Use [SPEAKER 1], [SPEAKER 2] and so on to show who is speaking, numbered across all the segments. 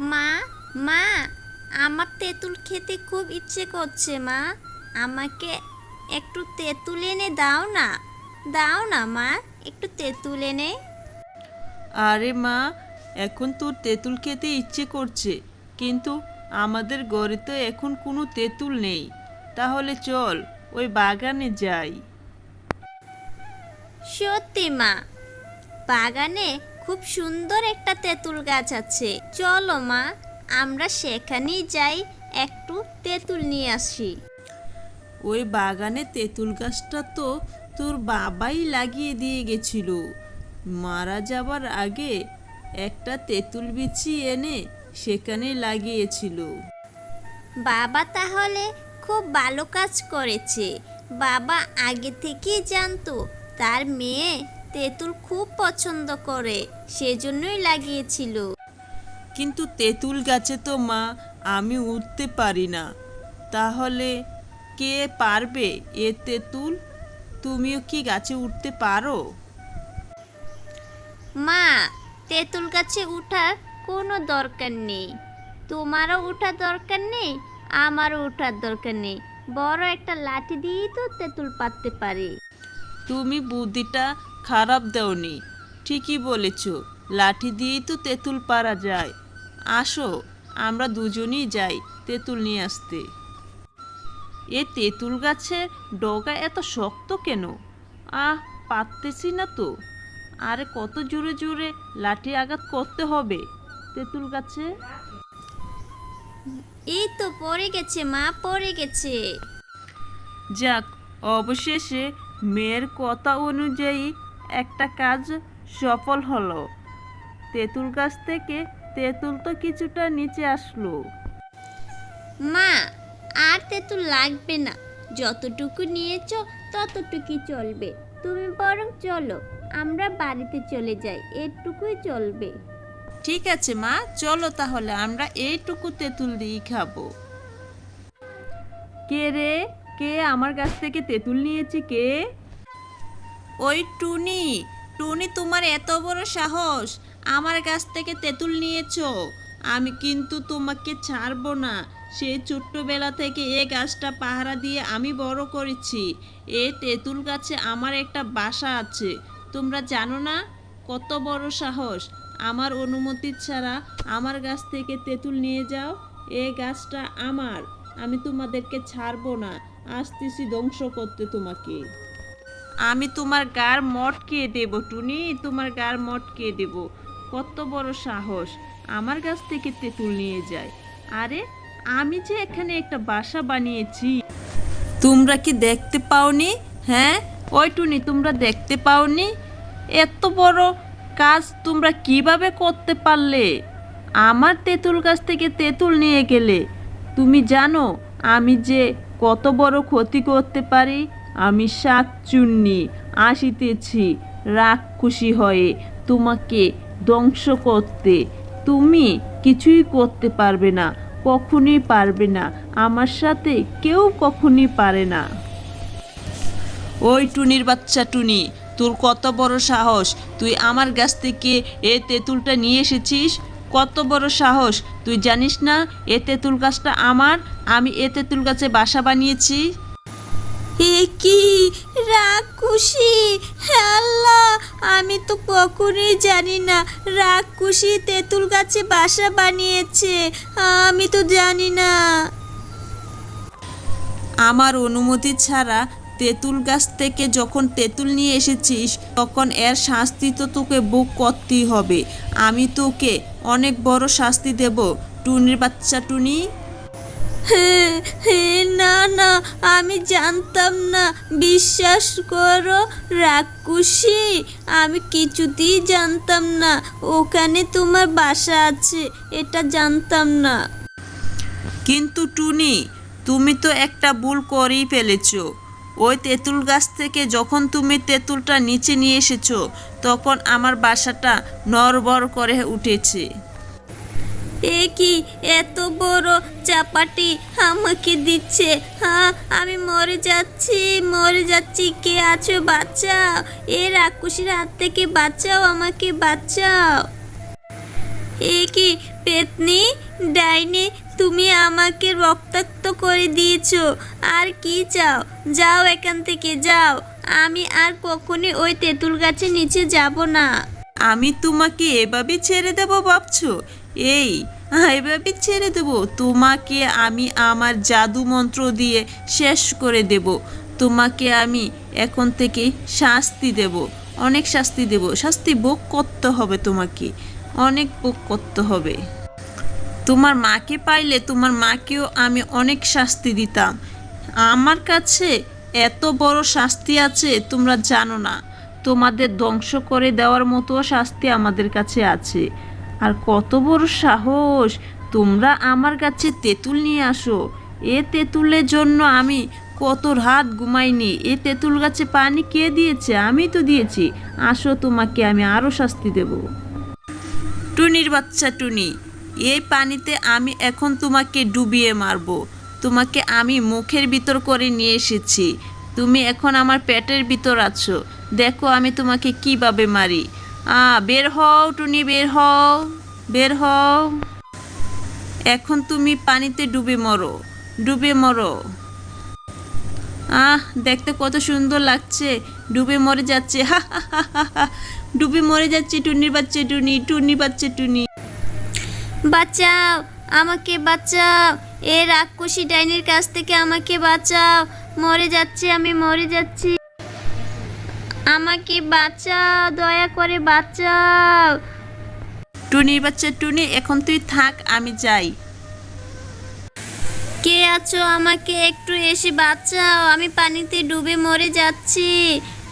[SPEAKER 1] মা মা আমার তেঁতুল খেতে খুব ইচ্ছে করছে মা। আমাকে একটু তেঁতুল এনে দাও না দাও না মা একটু তেঁতুল এনে।
[SPEAKER 2] আরে মা এখন তোর তেঁতুল খেতে ইচ্ছে করছে কিন্তু আমাদের ঘরে তো এখন কোনো তেঁতুল নেই। তাহলে চল ওই বাগানে যাই।
[SPEAKER 1] সত্যি মা। বাগানে খুব সুন্দর একটা তেঁতুল গাছ আছে। চলো মা আমরা সেখানেই যাই একটু তেঁতুল নিয়ে আসি।
[SPEAKER 2] ওই বাগানে তেঁতুল গাছটা তো তোর বাবাই লাগিয়ে দিয়ে গেছিল। মারা যাবার আগে একটা তেঁতুল বিচি এনে সেখানে লাগিয়েছিল।
[SPEAKER 1] বাবা তাহলে খুব ভালো কাজ করেছে। বাবা আগে থেকেই জানতো তার মেয়ে তেঁতুল খুব পছন্দ করে সেজন্যই লাগিয়েছিল।
[SPEAKER 2] কিন্তু তেঁতুল গাছে তো মা আমি উঠতে পারি না। তাহলে কে পারবে এ তেঁতুল? তুমিও কি গাছে উঠতে পারো?
[SPEAKER 1] মা তেঁতুল গাছে উঠার কোনো দরকার নেই। তোমারও ওঠার দরকার নেই আমারও ওঠার দরকার নেই। বড় একটা লাঠি দিয়েই তো তেঁতুল পাততে পারি।
[SPEAKER 2] তুমি বুদ্ধিটা খারাপ দেওনি। ঠিকই বলেছ লাঠি দিয়েই তো তেঁতুল পারা যায়। আসো আমরা দুজনেই যাই তেঁতুল নিয়ে আসতে। এ তেঁতুল গাছের ডগা এত শক্ত কেন? আহ পারতেছি না তো। আরে কত জোরে জোরে লাঠি আঘাত করতে হবে তেঁতুল গাছে?
[SPEAKER 1] এই তো পড়ে গেছে মা পড়ে গেছে।
[SPEAKER 2] যাক অবশেষে মেয়ের কথা অনুযায়ী একটা কাজ সফল হলো। তেঁতুল গাছ থেকে তেঁতুল তো কিছুটা নিচে আসলো।
[SPEAKER 1] মা আর তেঁতুল লাগবে না। যতটুকু নিয়েছো ততটুকুই চলবে। তুমি বরং চলো আমরা বাড়িতে চলে যাই এটুকুই চলবে।
[SPEAKER 2] ঠিক আছে মা চলো তাহলে আমরা এইটুকু তেঁতুল দিয়েই খাব। কে রে? কে আমার কাছ থেকে তেঁতুল নিয়েছে কে? ওই টুনি টুনি তোমার এত বড় সাহস। আমার কাছ থেকে তেঁতুল নিয়েছো। আমি কিন্তু তোমাকে ছাড়বো না। সেই ছোট্টবেলা থেকে এ গাছটা পাহারা দিয়ে আমি বড় করেছি। এ তেঁতুল গাছে আমার একটা বাসা আছে। তোমরা জানো না? কত বড় সাহস। আমার অনুমতি ছাড়া আমার গাছ থেকে তেঁতুল নিয়ে যাও। এই গাছটা আমার। আমি তোমাদেরকে ছাড়বো না। আসতেছি ধ্বংস করতে তোমাকে। আমি তোমার গার মটকে দেব, টুনি, তোমার গার মটকে দেব। কত বড় সাহস। আমার গাছ থেকে তেঁতুল নিয়ে যায়। আরে, আমি যে এখানে একটা বাসা বানিয়েছি। তোমরা কি দেখতে পাওনি? হ্যাঁ? ওই টুনি, তোমরা দেখতে পাওনি? এত বড় কাজ তোমরা কীভাবে করতে পারলে? আমার তেঁতুল গাছ থেকে তেঁতুল নিয়ে গেলে। তুমি জানো, আমি যে কত বড় ক্ষতি করতে পারি? আমি শাক চুন্নি আসিতেছি রাগ খুশি হয়ে তোমাকে ধ্বংস করতে। তুমি কিছুই করতে পারবে না, কখনই পারবে না, আমার সাথে কেউ কখনই পারে না। ওই টুনির বাচ্চা টুনি, তোর কত বড় সাহস? তুই আমার গাছ থেকে এ তেঁতুলটা নিয়ে এসেছিস? কত বড় সাহস? তুই জানিস না, এ তেঁতুল গাছটা আমার? আমি এ তেঁতুল গাছে বাসা বানিয়েছি।
[SPEAKER 1] এ কি খুশি আল্লাহ, আমি তো কখনোই জানি না খুশি তেঁতুল গাছে বাসা বানিয়েছে, আমি তো জানি না।
[SPEAKER 2] আমার অনুমতি ছাড়া তেঁতুল গাছ থেকে যখন তেঁতুল নিয়ে এসেছিস, তখন এর শাস্তি তো তোকে বুক করতেই হবে। আমি তোকে অনেক বড় শাস্তি দেব। টুনির বাচ্চা টুনি।
[SPEAKER 1] না না, আমি জানতাম না। বিশ্বাস করো, রাক্ষসী, আমি কিছুতেই জানতাম না। ওখানে তোমার বাসা আছে, এটা জানতাম না।
[SPEAKER 2] কিন্তু টুনি, তুমি তো একটা ভুল করেই ফেলেছো। ওই তেঁতুল গাছ থেকে যখন তুমি তেঁতুলটা নিচে নিয়ে এসেছ, তখন আমার বাসাটা নরবর করে উঠেছে।
[SPEAKER 1] এ কি এত বড় চাপাটি আমাকে দিচ্ছে? হ্যাঁ আমি মরে যাচ্ছি মরে যাচ্ছি। কে আছো বাঁচাও। এ রাক্ষসীর হাত থেকে বাঁচাও আমাকে, বাঁচাও। এ কি পেতনি? ডাইনি, তুমি আমাকে রক্তাক্ত করে দিয়েছ। আর কি চাও? যাও এখান থেকে, যাও। আমি আর কখনই ওই তেঁতুল গাছের নিচে যাব না।
[SPEAKER 2] আমি তোমাকে এভাবে ছেড়ে দেব, ভাবছ? এই এভাবে ছেড়ে দেব। তোমাকে আমি আমার জাদু মন্ত্র দিয়ে শেষ করে দেব। তোমাকে আমি এখন থেকে শাস্তি দেব। অনেক শাস্তি দেব। শাস্তি ভোগ করতে হবে তোমাকে। অনেক ভোগ করতে হবে। তোমার মাকে পাইলে তোমার মাকেও আমি অনেক শাস্তি দিতাম। আমার কাছে এত বড় শাস্তি আছে, তোমরা জানো না। তোমাদের ধ্বংস করে দেওয়ার মতো শাস্তি আমাদের কাছে আছে। আর কত বড় সাহস। তোমরা আমার কাছে তেঁতুল নিয়ে আসো। এ তেঁতুলের জন্য আমি কত রাত ঘুমাইনি। এ তেঁতুল গাছে পানি কে দিয়েছে? আমি তো দিয়েছি। আসো, তোমাকে আমি আরও শাস্তি দেবো। টুনির বাচ্চা টুনি, এই পানিতে আমি এখন তোমাকে ডুবিয়ে মারবো। তোমাকে আমি মুখের ভিতর করে নিয়ে এসেছি। তুমি এখন আমার পেটের ভিতর আছো। দেখো আমি তোমাকে কীভাবে মারি। বের হও, টুনি, বের হও বের হও। এখন তুমি পানিতে ডুবে মরো ডুবে মরো। আহ, দেখতে কত সুন্দর লাগছে, ডুবে মরে যাচ্ছে, হা। ডুবে মরে যাচ্ছে টুনির বাচ্চা, টুনি টুনি বাচ্চা, টুনি।
[SPEAKER 1] বাঁচাও, আমাকে বাঁচাও এ রাক্ষসী ডাইনির কাছ থেকে আমাকে বাঁচাও। মরে যাচ্ছি, আমি মরে যাচ্ছি। আমাকে বাঁচাও দয়া করে বাঁচাও।
[SPEAKER 2] টুনির বাচ্চা টুনি এখন তুই থাক আমি যাই।
[SPEAKER 1] কে আছো আমাকে একটু এসে বাঁচাও আমি পানিতে ডুবে মরে যাচ্ছি।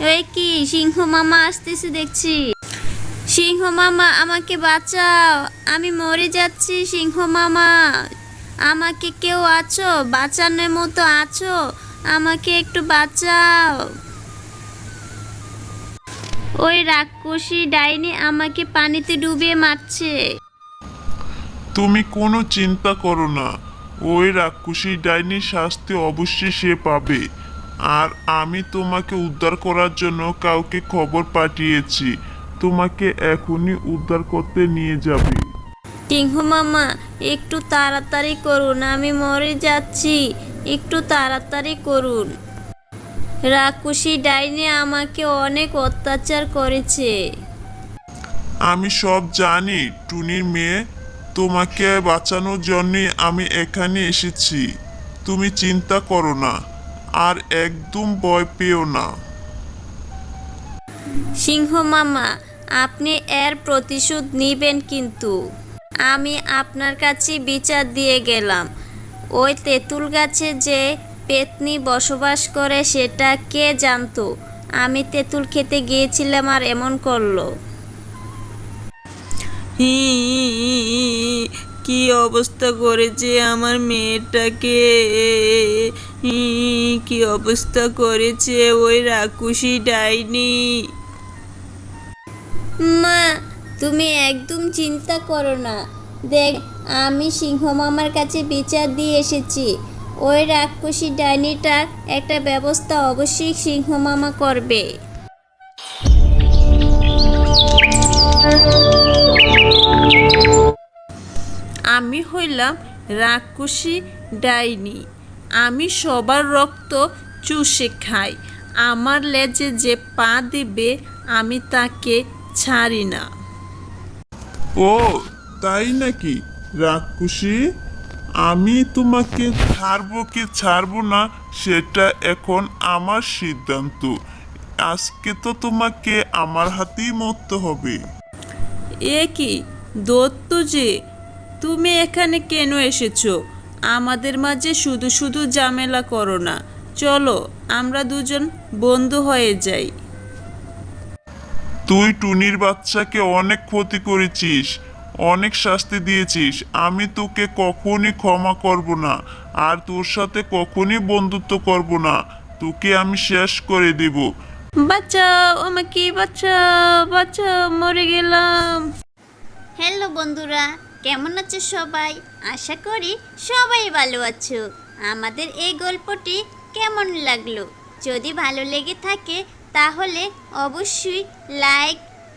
[SPEAKER 1] ওই কি সিংহ মামা আসতেছে দেখছি। সিংহ মামা আমাকে বাঁচাও আমি মরে যাচ্ছি সিংহ মামা। আমাকে কেউ আছো? বাঁচানোর মতো আছো? আমাকে একটু বাঁচাও। ওই রাক্ষসী ডাইনি আমাকে পানিতে ডুবিয়ে মারছে।
[SPEAKER 3] তুমি কোনো চিন্তা করো না। ওই রাক্ষসী ডাইনির শাস্তি অবশ্যই সে পাবে। আর আমি তোমাকে উদ্ধার করার জন্য কাউকে খবর পাঠিয়েছি। তোমাকে এখনই উদ্ধার করতে নিয়ে যাবে।
[SPEAKER 1] টিঙ্কু মামা একটু তাড়াতাড়ি করুন আমি মরে যাচ্ছি। একটু তাড়াতাড়ি করুন। রাক্ষসী ডাইনে আমাকে অনেক অত্যাচার করেছে।
[SPEAKER 3] আমি সব জানি টুনির মেয়ে। তোমাকে বাঁচানোর জন্যই আমি এখানে এসেছি। তুমি চিন্তা করো না আর একদম ভয় পেও না।
[SPEAKER 1] সিংহ মামা আপনি এর প্রতিশোধ নিবেন কিন্তু। আমি আপনার কাছে বিচার দিয়ে গেলাম। ওই তেঁতুল গাছে যে পেতনি বসবাস করে সেটা কে জানতো? আমি তেঁতুল খেতে গিয়েছিলাম আর এমন করল।
[SPEAKER 2] হি কি অবস্থা করেছে আমার মেয়েটাকে? হি, কি অবস্থা করেছে ওই রাক্ষসী ডাইনি?
[SPEAKER 1] মা তুমি একদম চিন্তা করো না। দেখ আমি সিংহ মামার কাছে বিচার দিয়ে এসেছি। ওই রাক্ষসী ডাইনিটার একটা ব্যবস্থা অবশ্যই সিংহ মামা করবে।
[SPEAKER 2] আমি হইলাম রাক্ষসী ডাইনি। আমি সবার রক্ত চুষে খাই। আমার লেজে যে পা দিবে আমি তাকে ছাড়ি না।
[SPEAKER 3] ও তাই নাকি? রাক্ষসী? আমি তোমাকে ছাড়বো কি ছাড়বো না সেটা এখন আমার সিদ্ধান্ত। আজকে তো তোমাকে আমার হাতেই মরতে হবে।
[SPEAKER 2] এ কি? দত্ত যে তুমি এখানে কেন এসেছ? আমাদের মাঝে শুধু শুধু ঝামেলা করো না। চলো আমরা দুজন বন্ধু হয়ে যাই।
[SPEAKER 3] তুই টুনির বাচ্চাকে অনেক ক্ষতি করেছিস। অনেক শাস্তি দিয়েছিস। আমি তোকে কখনই ক্ষমা করব না আর তোর সাথে কখনই বন্ধুত্ব করব না। তোকে আমি শেষ করে দেব।
[SPEAKER 2] বাচ্চাও আমাকে বাচ্চাও বাচ্চাও মরে গেলাম।
[SPEAKER 1] হ্যালো বন্ধুরা কেমন আছো সবাই? আশা করি সবাই ভালো আছো। আমাদের এই গল্পটি কেমন লাগল? যদি ভালো লেগে থাকে তাহলে অবশ্যই লাইক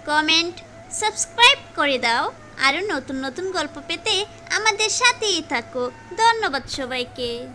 [SPEAKER 1] কমেন্ট সাবস্ক্রাইব করে দাও। আরও নতুন নতুন গল্প পেতে আমাদের সাথেই থাকো। ধন্যবাদ সবাইকে।